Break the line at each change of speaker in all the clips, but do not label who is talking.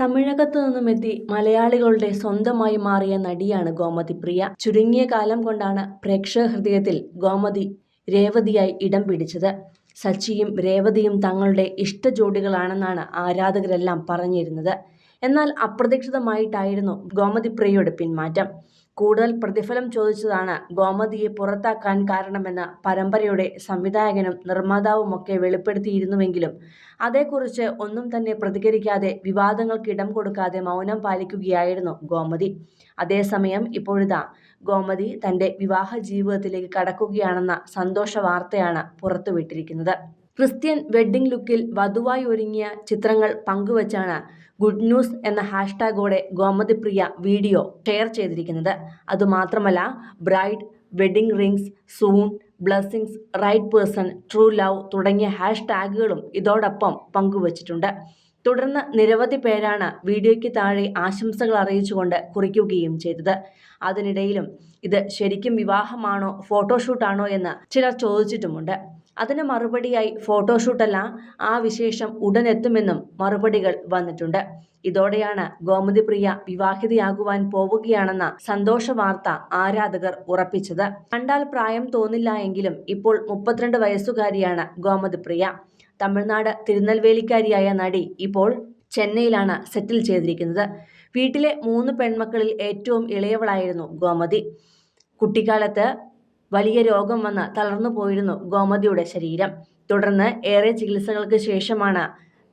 തമിഴകത്തു നിന്നുമെത്തി മലയാളികളുടെ സ്വന്തമായി മാറിയ നടിയാണ് ഗോമതി പ്രിയ. ചുരുങ്ങിയ കാലം കൊണ്ടാണ് പ്രേക്ഷക ഹൃദയത്തിൽ ഗോമതി രേവതിയായി ഇടം പിടിച്ചത്. സച്ചിയും രേവതിയും തങ്ങളുടെ ഇഷ്ട ജോഡികളാണെന്നാണ് ആരാധകരെല്ലാം പറഞ്ഞിരുന്നത്. എന്നാൽ അപ്രതീക്ഷിതമായിട്ടായിരുന്നു ഗോമതി പ്രിയയുടെ പിന്മാറ്റം. കൂടുതൽ പ്രതിഫലം ചോദിച്ചതാണ് ഗോമതിയെ പുറത്താക്കാൻ കാരണമെന്ന് പരമ്പരയുടെ സംവിധായകനും നിർമ്മാതാവുമൊക്കെ വെളിപ്പെടുത്തിയിരുന്നുവെങ്കിലും അതേക്കുറിച്ച് ഒന്നും തന്നെ പ്രതികരിക്കാതെ വിവാദങ്ങൾക്ക് ഇടം കൊടുക്കാതെ മൗനം പാലിക്കുകയായിരുന്നു ഗോമതി. അതേസമയം ഇപ്പോഴിതാ ഗോമതി തന്റെ വിവാഹ ജീവിതത്തിലേക്ക് കടക്കുകയാണെന്ന സന്തോഷ വാർത്തയാണ് പുറത്തുവിട്ടിരിക്കുന്നത്. ക്രിസ്ത്യൻ വെഡ്ഡിംഗ് ലുക്കിൽ വധുവായി ഒരുങ്ങിയ ചിത്രങ്ങൾ പങ്കുവച്ചാണ് ഗുഡ് ന്യൂസ് എന്ന ഹാഷ്ടാഗോടെ ഗോമതി പ്രിയ വീഡിയോ ഷെയർ ചെയ്തിരിക്കുന്നത്. അതുമാത്രമല്ല bride wedding rings soon blessings right person true love തുടങ്ങിയ ഹാഷ്ടാഗുകളും ഇതോടൊപ്പം പങ്കുവച്ചിട്ടുണ്ട്. തുടർന്ന് നിരവധി പേരാണ് വീഡിയോയ്ക്ക് താഴെ ആശംസകൾ അറിയിച്ചുകൊണ്ട് കുറിക്കുകയും ചെയ്തത്. അതിനിടയിലും ഇത് ശരിക്കും വിവാഹമാണോ ഫോട്ടോഷൂട്ടാണോ എന്ന് ചിലർ ചോദിച്ചിട്ടുമുണ്ട്. അതിന് മറുപടിയായി ഫോട്ടോഷൂട്ടല്ല ആ വിശേഷം ഉടൻ എത്തുമെന്നും മറുപടികൾ വന്നിട്ടുണ്ട്. ഇതോടെയാണ് ഗോമതി പ്രിയ വിവാഹിതയാകുവാൻ പോവുകയാണെന്ന സന്തോഷ വാർത്ത ആരാധകർ ഉറപ്പിച്ചത്. കണ്ടാൽ പ്രായം തോന്നില്ല എങ്കിലും ഇപ്പോൾ മുപ്പത്തിരണ്ട് വയസ്സുകാരിയാണ് ഗോമതി പ്രിയ തമിഴ്നാട് തിരുനെൽവേലിക്കാരിയായ നടി ഇപ്പോൾ ചെന്നൈയിലാണ് സെറ്റിൽ ചെയ്തിരിക്കുന്നത്. വീട്ടിലെ മൂന്ന് പെൺമക്കളിൽ ഏറ്റവും ഇളയവളായിരുന്നു ഗോമതി. കുട്ടിക്കാലത്ത് വലിയ രോഗം വന്ന് തളർന്നു പോയിരുന്നു ഗോമതിയുടെ ശരീരം. തുടർന്ന് ഏറെ ചികിത്സകൾക്ക് ശേഷമാണ്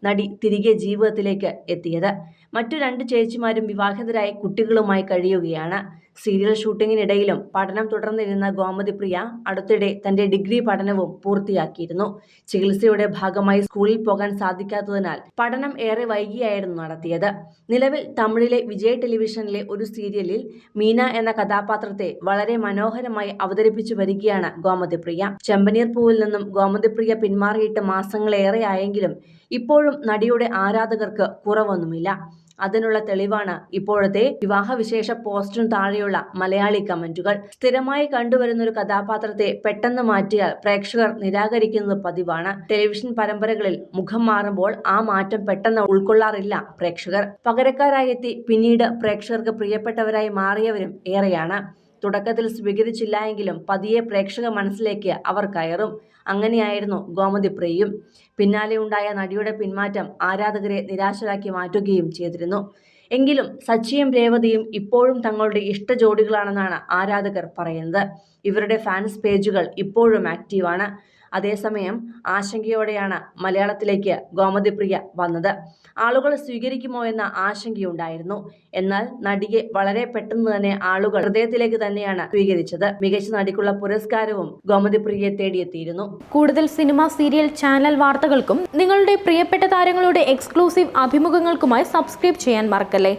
നടി തിരികെ ജീവിതത്തിലേക്ക് എത്തിയത്. മറ്റു രണ്ട് ചേച്ചിമാരും വിവാഹിതരായ കുട്ടികളുമായി കഴിയുകയാണ്. സീരിയൽ ഷൂട്ടിങ്ങിനിടയിലും പഠനം തുടർന്നിരുന്ന ഗോമതി പ്രിയ അടുത്തിടെ തന്റെ ഡിഗ്രി പഠനവും പൂർത്തിയാക്കിയിരുന്നു. ചികിത്സയുടെ ഭാഗമായി സ്കൂളിൽ പോകാൻ സാധിക്കാത്തതിനാൽ പഠനം ഏറെ വൈകിയായിരുന്നു നടത്തിയത്. നിലവിൽ തമിഴിലെ വിജയ് ടെലിവിഷനിലെ ഒരു സീരിയലിൽ മീന എന്ന കഥാപാത്രത്തെ വളരെ മനോഹരമായി അവതരിപ്പിച്ചു വരികയാണ് ഗോമതി പ്രിയ. ചെമ്പനീർ പൂവിൽ നിന്നും ഗോമതി പ്രിയ പിന്മാറിയിട്ട് മാസങ്ങളേറെ ആയെങ്കിലും ഇപ്പോഴും നടിയുടെ ആരാധകർക്ക് കുറവൊന്നുമില്ല. അതിനുള്ള തെളിവാണ് ഇപ്പോഴത്തെ വിവാഹവിശേഷ പോസ്റ്റിനു താഴെയുള്ള മലയാളി കമന്റുകൾ. സ്ഥിരമായി കണ്ടുവരുന്ന ഒരു കഥാപാത്രത്തെ പെട്ടെന്ന് മാറ്റിയാൽ പ്രേക്ഷകർ നിരാകരിക്കുന്നത് പതിവാണ്. ടെലിവിഷൻ പരമ്പരകളിൽ മുഖം മാറുമ്പോൾ ആ മാറ്റം പെട്ടെന്ന് ഉൾക്കൊള്ളാറില്ല പ്രേക്ഷകർ. പകരക്കാരായെത്തി പിന്നീട് പ്രേക്ഷകർക്ക് പ്രിയപ്പെട്ടവരായി മാറിയവരും ഏറെയാണ്. തുടക്കത്തിൽ സ്വീകരിച്ചില്ല എങ്കിലും പതിയെ പ്രേക്ഷക മനസ്സിലേക്ക് അവർ കയറും. അങ്ങനെയായിരുന്നു ഗോമതി പ്രിയയും പിന്നാലെ ഉണ്ടായ നടിയുടെ പിന്മാറ്റം ആരാധകരെ നിരാശരാക്കി മാറ്റുകയും ചെയ്തിരുന്നു. എങ്കിലും സച്ചിയും രേവതിയും ഇപ്പോഴും തങ്ങളുടെ ഇഷ്ട ജോഡികളാണെന്നാണ് ആരാധകർ പറയുന്നത്. ഇവരുടെ ഫാൻസ് പേജുകൾ ഇപ്പോഴും ആക്റ്റീവാണ്. അതേസമയം ആശങ്കയോടെയാണ് മലയാളത്തിലേക്ക് ഗോമതിപ്രിയ വന്നത്. ആളുകൾ സ്വീകരിക്കുമോ എന്ന ആശങ്കയുണ്ടായിരുന്നു. എന്നാൽ നടിയെ വളരെ പെട്ടെന്ന് തന്നെ ആളുകൾ ഹൃദയത്തിലേക്ക് തന്നെയാണ് സ്വീകരിച്ചത്. മികച്ച നടിക്കുള്ള പുരസ്കാരവും ഗോമതി പ്രിയയെ തേടിയെത്തിയിരുന്നു.
കൂടുതൽ സിനിമ സീരിയൽ ചാനൽ വാർത്തകൾക്കും നിങ്ങളുടെ പ്രിയപ്പെട്ട താരങ്ങളുടെ എക്സ്ക്ലൂസീവ് അഭിമുഖങ്ങൾക്കുമായി സബ്സ്ക്രൈബ് ചെയ്യാൻ മറക്കല്ലേ?